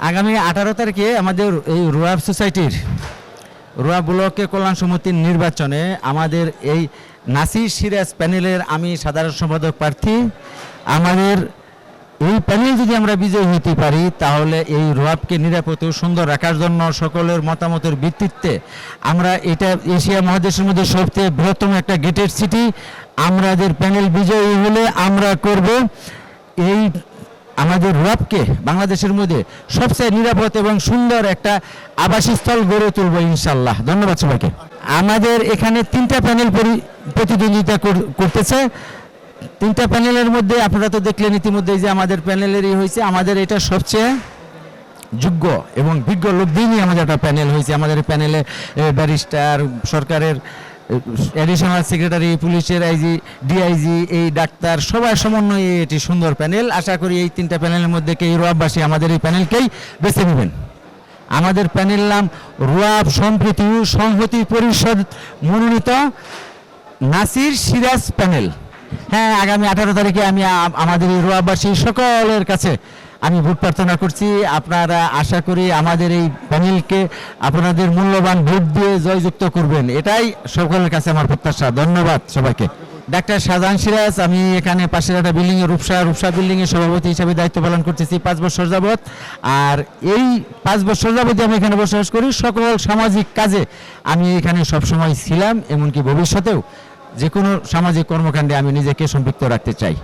আগামী আঠারো তারিখে আমাদের এই রোয়াব সোসাইটির রোয়া ব্লকে কল্যাণ সমিতির নির্বাচনে আমাদের এই নাসির সিরাজ প্যানেলের আমি সাধারণ সম্পাদক প্রার্থী। আমাদের এই প্যানেল যদি আমরা বিজয়ী হতে পারি, তাহলে এই রোয়াবকে নিরাপদ ও সুন্দর রাখার জন্য সকলের মতামতের ভিত্তিতে আমরা এটা এশিয়া মহাদেশের মধ্যে সবচেয়ে বৃহত্তম একটা গেটেড সিটি, আমাদের প্যানেল বিজয়ী হলে আমরা করব। এই আমাদের রবকে বাংলাদেশের মধ্যে সবচেয়ে নিরাপদ এবং সুন্দর একটা আবাসস্থল গড়ে তুলবো ইনশাল্লাহ ধন্যবাদ সবাইকে। আমাদের এখানে তিনটা প্যানেল পরি- প্রতিদ্বন্দ্বিতা কর- করতেছে। তিনটা প্যানেলের মধ্যে আপনারা তো দেখলেন ইতিমধ্যে যে আমাদের প্যানেলেরই হয়েছে। আমাদের এটা সবচেয়ে যোগ্য এবং বিজ্ঞ লোক দিয়েই আমাদের একটা প্যানেল হয়েছে। আমাদের প্যানেলে ব্যারিস্টার, সরকারের অ্যাডিশনাল সেক্রেটারি পুলিশের আইজি ডিআইজি এই ডাক্তার সবাই সমন্বয়ে এটি সুন্দর প্যানেল। আশা করি এই তিনটা প্যানেলের মধ্যে কে রোয়াববাসী আমাদের এই প্যানেলকেই বেছে নেবেন। আমাদের প্যানেল নাম রোয়াব সম্প্রীতি সংহতি পরিষদ মনোনীত নাসির সিরাজ প্যানেল। হ্যাঁ আগামী আঠারো তারিখে আমি আমাদের এই রোয়াবাসী সকলের কাছে আমি ভোট প্রার্থনা করছি। আপনারা আশা করি আমাদের এই প্যানেলকে আপনাদের মূল্যবান ভোট দিয়ে জয়যুক্ত করবেন। এটাই সকলের কাছে আমার প্রত্যাশা। ধন্যবাদ সবাইকে। ডাক্তার শাহজাহান সিরাজ, আমি এখানে পাশের একটা বিল্ডিং এ, রূপসা রূপসা বিল্ডিং এর সভাপতি হিসাবে দায়িত্ব পালন করতেছি পাঁচ বছর যাবৎ। আর এই পাঁচ বছর যাবত আমি এখানে বসবাস করি। সকল সামাজিক কাজে আমি এখানে সবসময় ছিলাম, এমনকি ভবিষ্যতেও যে কোনো সামাজিক কর্মকাণ্ডে আমি নিজেকে সম্পৃক্ত রাখতে চাই।